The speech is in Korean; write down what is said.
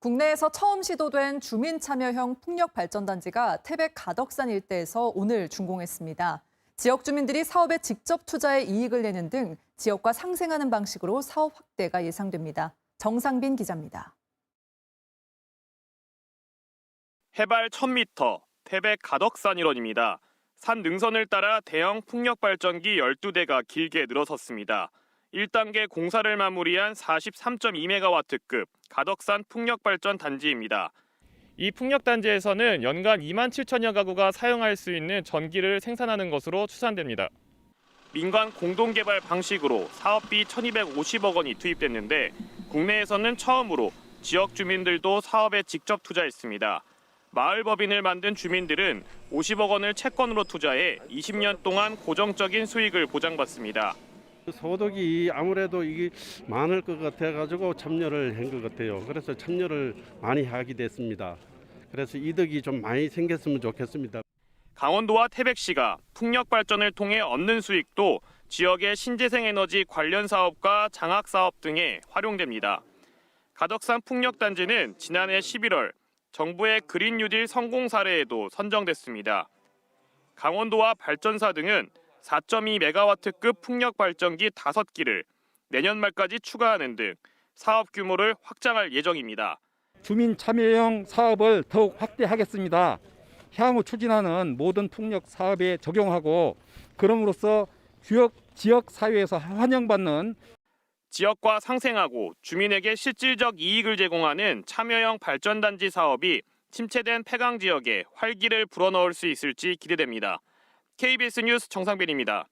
국내에서 처음 시도된 주민 참여형 풍력 발전단지가 태백 가덕산 일대에서 오늘 준공했습니다. 지역 주민들이 사업에 직접 투자해 이익을 내는 등 지역과 상생하는 방식으로 사업 확대가 예상됩니다. 정상빈 기자입니다. 해발 1000m, 태백 가덕산 일원입니다. 산 능선을 따라 대형 풍력 발전기 12대가 길게 늘어섰습니다. 1단계 공사를 마무리한 43.2메가와트급 가덕산 풍력 발전 단지입니다. 이 풍력 단지에서는 연간 2만 7천여 가구가 사용할 수 있는 전기를 생산하는 것으로 추산됩니다. 민간 공동 개발 방식으로 사업비 1,250억 원이 투입됐는데 국내에서는 처음으로 지역 주민들도 사업에 직접 투자했습니다. 마을 법인을 만든 주민들은 50억 원을 채권으로 투자해 20년 동안 고정적인 수익을 보장받습니다. 소득이 아무래도 이게 많을 것 같아 가지고 참여를 한 것 같아요. 그래서 참여를 많이 하게 됐습니다. 그래서 이득이 좀 많이 생겼으면 좋겠습니다. 강원도와 태백시가 풍력 발전을 통해 얻는 수익도 지역의 신재생 에너지 관련 사업과 장학 사업 등에 활용됩니다. 가덕산 풍력 단지는 지난해 11월 정부의 그린 뉴딜 성공 사례에도 선정됐습니다. 강원도와 발전사 등은 4.2메가와트급 풍력 발전기 5기를 내년 말까지 추가하는 등 사업 규모를 확장할 예정입니다. 주민 참여형 사업을 더욱 확대하겠습니다. 향후 추진하는 모든 풍력 사업에 적용하고 그럼으로써 지역, 지역 사회에서 환영받는 지역과 상생하고 주민에게 실질적 이익을 제공하는 참여형 발전단지 사업이 침체된 폐강 지역에 활기를 불어넣을 수 있을지 기대됩니다. KBS 뉴스 정상빈입니다.